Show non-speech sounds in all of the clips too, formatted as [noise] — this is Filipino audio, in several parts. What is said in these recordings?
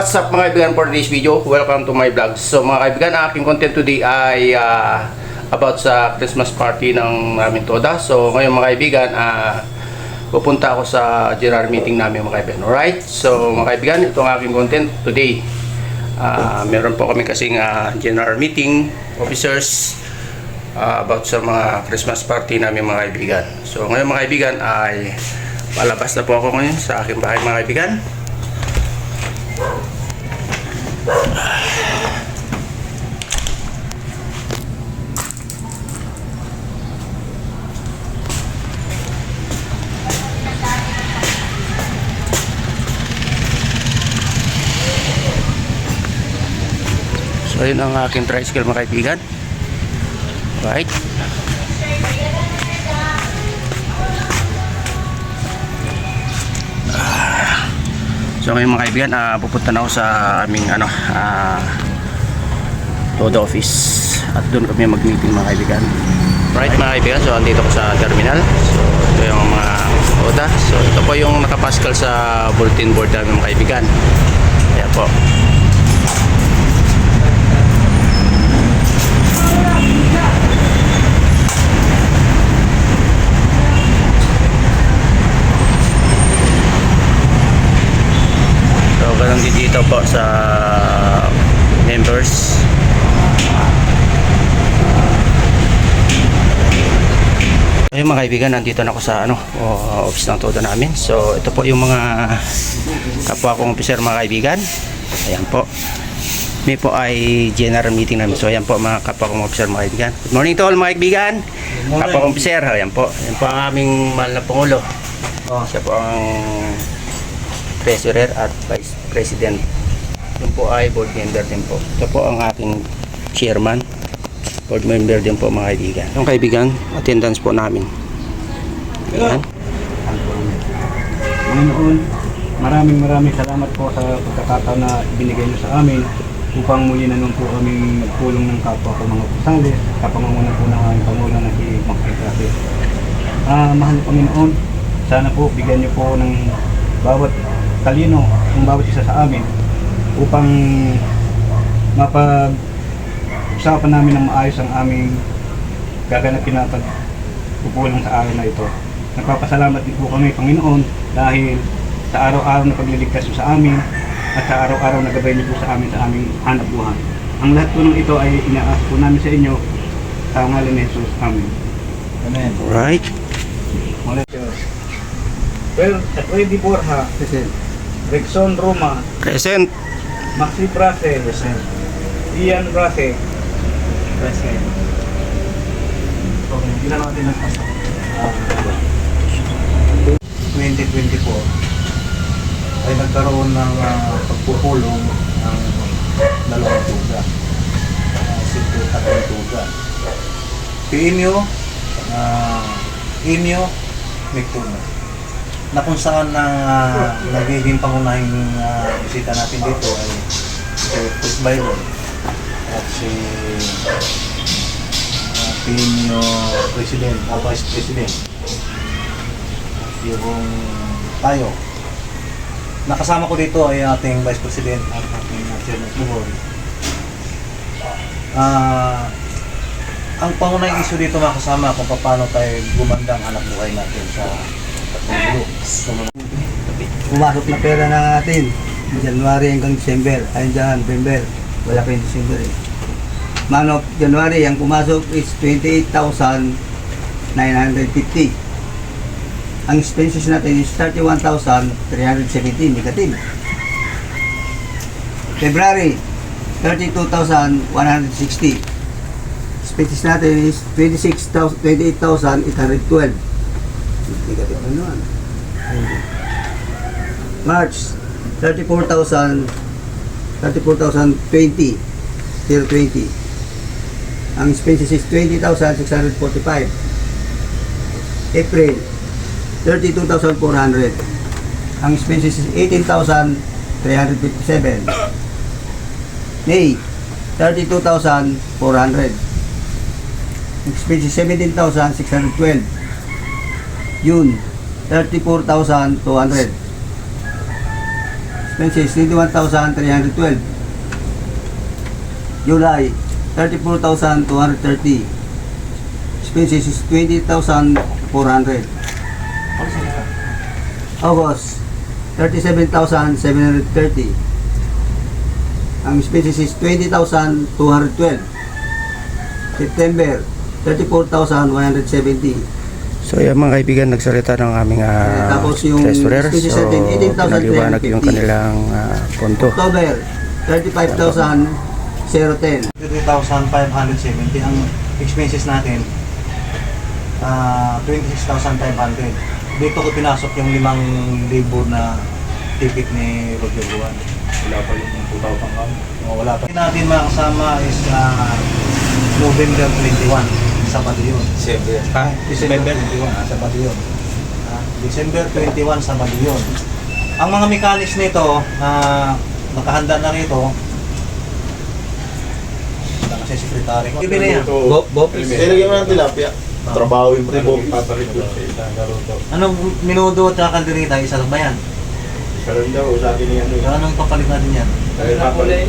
What's up mga kaibigan for this video? Welcome to my vlog. So mga kaibigan, ang aking content today ay ah, about sa Christmas party ng namin Toda. So ngayon mga kaibigan, ah, pupunta ako sa general meeting namin mga kaibigan. Alright? So mga kaibigan, ito ang aking content today. Ah, meron po kami kasing ah, general meeting officers ah, about sa mga Christmas party namin mga kaibigan. So ngayon mga kaibigan ay palabas na po ako ngayon sa aking bahay mga kaibigan. So yun ang aking tricycle mga kaibigan. Right. So ngayon mga kaibigan, ah, pupunta na ako sa aming ano, ah, Todo office at doon kami mag-meeting mga kaibigan. Right mga kaibigan, so andito ko sa terminal. So ito yung mga Oda. So ito po yung nakapaskal sa bulletin board namin mga kaibigan. Ayan po. So, ganun din dito po sa members. Ayun mga kaibigan, nandito na ako sa ano, o, office ng todo namin. So, ito po yung mga kapwa kong officer mga kaibigan. Ayan po. May po ay general meeting namin. So, ayan po mga kapwa kong officer mga kaibigan. Good morning to all mga kaibigan. Kapwa kong officer, ayan po. Ayan po ang aming mahal na Pangulo. Siya po ang treasurer at vice president. Yun po ay board member din po. Ito po ang aking chairman. Board member din po mga kaibigan. Yung kaibigan, attendance po namin. Ayan. Panginoon, maraming maraming salamat po sa pagkakataon na binigay niyo sa amin upang muli na naman po kami nagpulong ng kapwa ko mga kusali sa pangunguna po ng aming Pangulo na si Maxi Clase. Ah, mahal na Panginoon, sana po bigyan niyo po ng bawat talino, ng bawat isa sa amin upang mapag usapan namin ng maayos ang aming gaganapin na pagpupulang sa araw na ito. Nagpapasalamat din po kami, Panginoon, dahil sa araw-araw na pagliligtas sa amin at sa araw-araw na gabay niyo po sa amin sa aming hanap buhay. Ang lahat po ng ito ay inaas po namin sa inyo sa ngalan ni Jesus. Amen. Amen. Right. Well, at Wendy Borja, Rexon Roma, Present. Maxi Prase, Ian Prase, Present. Okay, hindi na natin nagpasa. 2024 ay nagkaroon ng uh, pagpupulong ng dalawang tuga. Uh, Sito tatlong tuga. Piinyo, uh, Inyo, Neptuno. Na kung saan na uh, nagiging pangunahing uh, bisita natin dito ay si Chris Byron at si uh, Piinyo President o Vice President yung tayo. Nakasama ko dito ay ating Vice President at ating uh, Chairman Board. Ah, ang pangunahing issue dito mga kasama kung paano tayo gumanda ang hanap buhay natin sa pumasok na pera na natin. January hanggang December. Ayun dyan, November. Wala pa yung December eh. Manok, January, ang pumasok is 28,950. Ang expenses natin is 31,317 negative. February, 32,160. Expenses natin is 26,000 28,812. Negative na naman. March, 34,000 34,020 020 ang expenses is 20,645 April 32,400 ang expenses is 18,357 May 32,400 expenses 17,612 June 34,200 expenses 21,312. July 34,230. Expenses is 20,400. August 37,730. Ang expenses is 20,212. September 34,170. So yan mga kaibigan, nagsalita ng aming ah, Tapos yung treasurer. So, setting, 18,350. pinaliwanag yung kanilang ah, punto. October 35,010. 3,570 ang expenses natin. ah 26,500. Dito ko pinasok yung limang libo na ticket ni Roger Juan. Wala pa yung 2,000 kami. Wala pa. natin makasama is ah, November 21. Sabado yun. December. Ah, December 21, ah, Sabado yun. Ah, December 21, Sabado yun. Ang mga mechanics nito, na nakahanda na rito, wala kasi sekretary ko. Ibig na yan. Bob, Bob. Nilagyan mo ng tilapia. Trabaho yung pre Bob. Anong minudo at kalderita, isa lang ba yan? Karoon daw sa akin yan. So, anong papalit natin yan? Kaya papalit.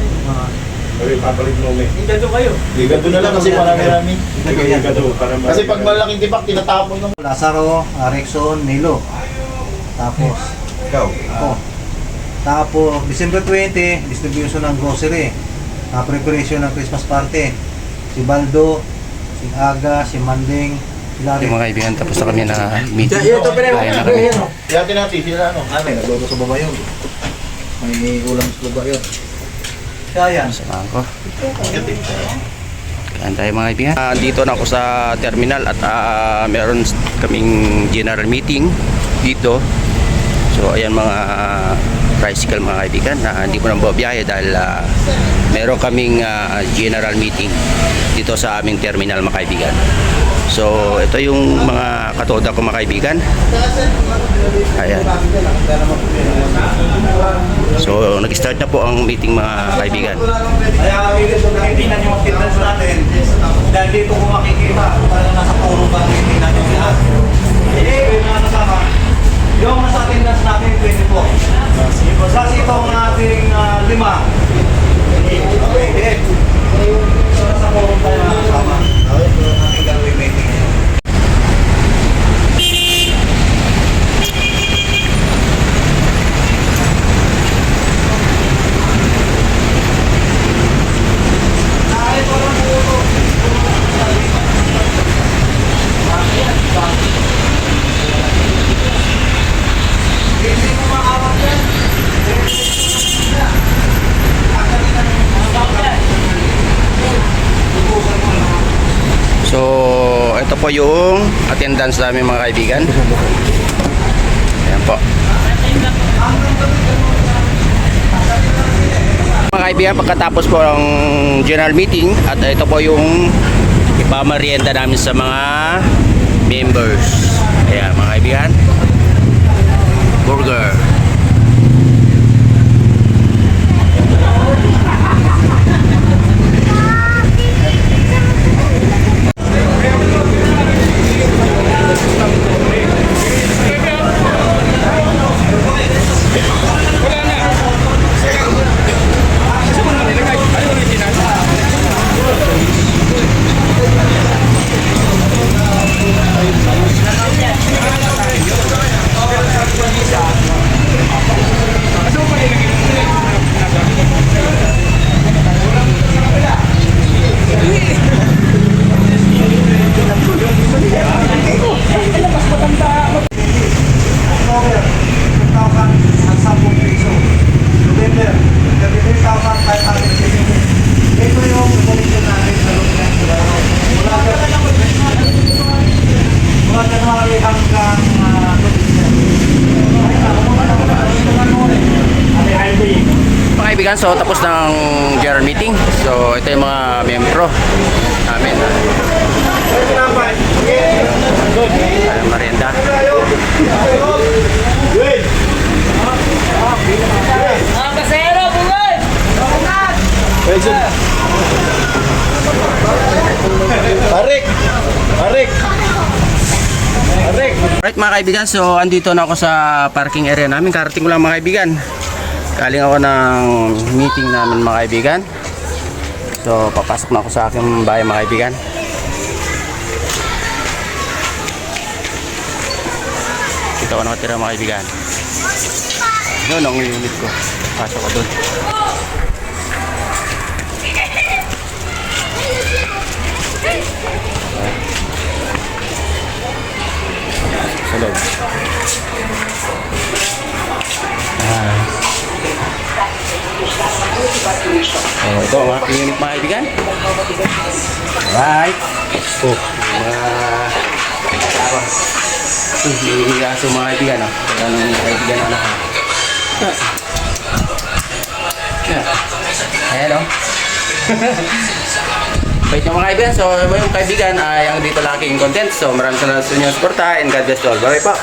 Kaya papalit mo may. Hindi kayo. Ligado na lang kasi marami-rami. Ligado. Kasi pag malaking tipak, tinatapon ng Lazaro, Rexon, Nilo. Tapos, ikaw. ako. Tapos, December 20, distribution ng grocery. Ah, preparation ng Christmas party. Si Baldo, si Aga, si Manding, si Larry. Yung mga kaibigan, tapos na kami na meeting. Ito, pero Kaya na kami. Kaya natin sila ano. May nagluto sa baba yun. May ulam sa baba yun. Kaya. Kain tayo mga kaibigan. Ah, dito na ako sa terminal at ah, meron kaming general meeting dito. So ayan mga tricycle mga kaibigan na hindi ko nang babiyahe dahil ah, meron kaming ah, general meeting dito sa aming terminal mga kaibigan. So ito yung mga katoda ko mga kaibigan. Ayan. So nag-start na po ang meeting mga kaibigan. Kaya tinitingnan yung attendance natin. Dahil dito kung makikita, parang nasa puro ba tinitingnan yung lahat. Hindi, yung mga kasama. Yung nasa attendance natin, 24. Kasi itong ating ah, lima. Hindi. Nasa puro ba yung mga kasama. Ating gagawin meeting. Kahit walang puro. Hindi mo makawag yan. So, ito po yung attendance namin mga kaibigan. Ayan po. Mga kaibigan, pagkatapos po ng general meeting at ito po yung ipamarienda namin sa mga members. Ayan mga kaibigan. Burger. October, 10,000 at 10 piso. November, 33,570. Ito yung commission natin sa loob ng trabaho. Mula mula January hanggang ah, November. Ay, ako muna na muna. Ito na muna. Ate, highway. Mga kaibigan, so tapos ng general meeting. So ito yung mga membro namin. Ayan, marienda. Arik! Arik! Arik! Alright mga kaibigan, so andito na ako sa parking area namin. Karating ko lang mga kaibigan. Galing ako ng meeting namin mga kaibigan. So, papasok na ako sa aking bahay mga kaibigan. Dito ako nakatira mga kaibigan. Yun ang unit ko. Pasok ko doon. Sa loob. Oh, ito ang aking unit mga kaibigan. Alright. Oh, mga awa. Hindi aso mga kaibigan. Oh. Yan ang mga kaibigan na anak ko. Yeah. Ayan oh. Bait [laughs] yung mga kaibigan. So, yung kaibigan ay ang dito lang aking content. So, maraming salamat sa inyong suporta and God bless you all. Bye-bye po.